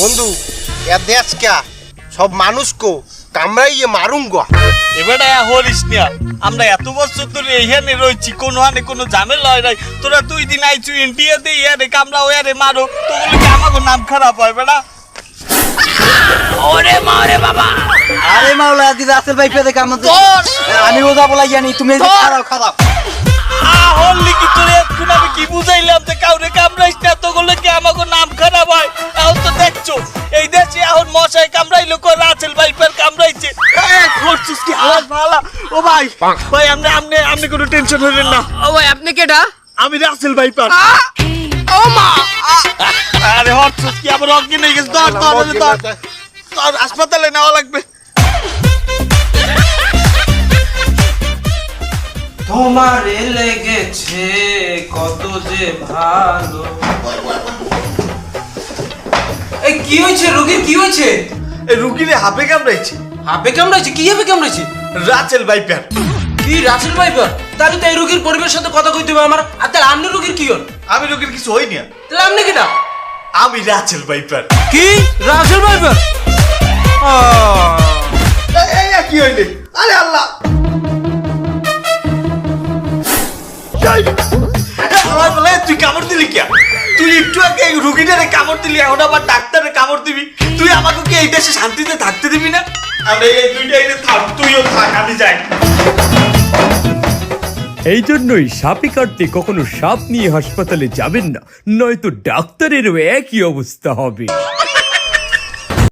বন্ধু এ দেশ কে? সব মানুষকে কামড়াইয়ে মারুঙ্গা। এবারে হরিস না আমরা এত বছর ধরে এইখানে রয়েছি কোনো হানে কোনো ঝামেলা হয় নাই। তোরা দুই দিন আইছু ইন্ডিয়া দিয়ে ইয়ারে কামলা ওয়ারে মারো। তোগুলো কি আমাকে নাম খারাপ হয় বেটা আরে মাওলা আজকে রাসেল ভাই পেতে কাম তোর! আমি ওজা বলা জানি তুমি খারাপ খারাপ। হল্লি কি তোরে এখন আমি কি বুঝাইলাম যে কাউরে কামড়াইস না তোগুলো কি আমাকে নাম খারাপ হয়? এখন তো দেশে এখন মশাই কামড়াইলো কো রাসেল ভাই ফের কামড়াইছে? করছিস কি? হাত ভালা ও ভাই ভাই আপনি আপনি আপনি কোনো টেনশন হলেন না। ও ভাই আপনি কেডা? আমি রাসেল ভাই পার। ও মা! আরে হটছুস কি আবার অজ্ঞান হয়ে গেছে। ধর, ধর ধর হাসপাতালে নেওয়া লাগবে। তোমারে লেগেছে কত যে ভালো। এই কি হয়েছে রোগীর কি হয়েছে? রুগীরে হাফে কামড়াইছে। হাপে কামড়াইছে? কি হাপে কামড়াইছে? রাসেল ভাই পার কি রাসেল ভাইপার? তাহলে তো এই রোগীর পরিবেশের সাথে কথা কইতে হবে আমার। আর তাহলে আপনি রোগীর কি হন আমি রুগীর কিছু হই না। তাহলে আপনি কিটা আমি রাসেল ভাইপার। কি? Russell viper? এই কি হইলে? আরে আল্লাহ! আমার বলে তুই কামড় দিলি কে? তুই একটু আগে রুগীটারে কামড় দিলি, এখন আবার ডাক্তারের কামড় দিবি। তুই আমাকে কি এই দেশে শান্তিতে থাকতে দিবি না? আরে এই দুইটা এনে থাক, তুইও থাক, আমি যাই। এই জন্যই সাপে কাটতে কখনো সাপ নিয়ে হাসপাতালে যাবেন না, নয়তো ডাক্তারেরও একই অবস্থা হবে।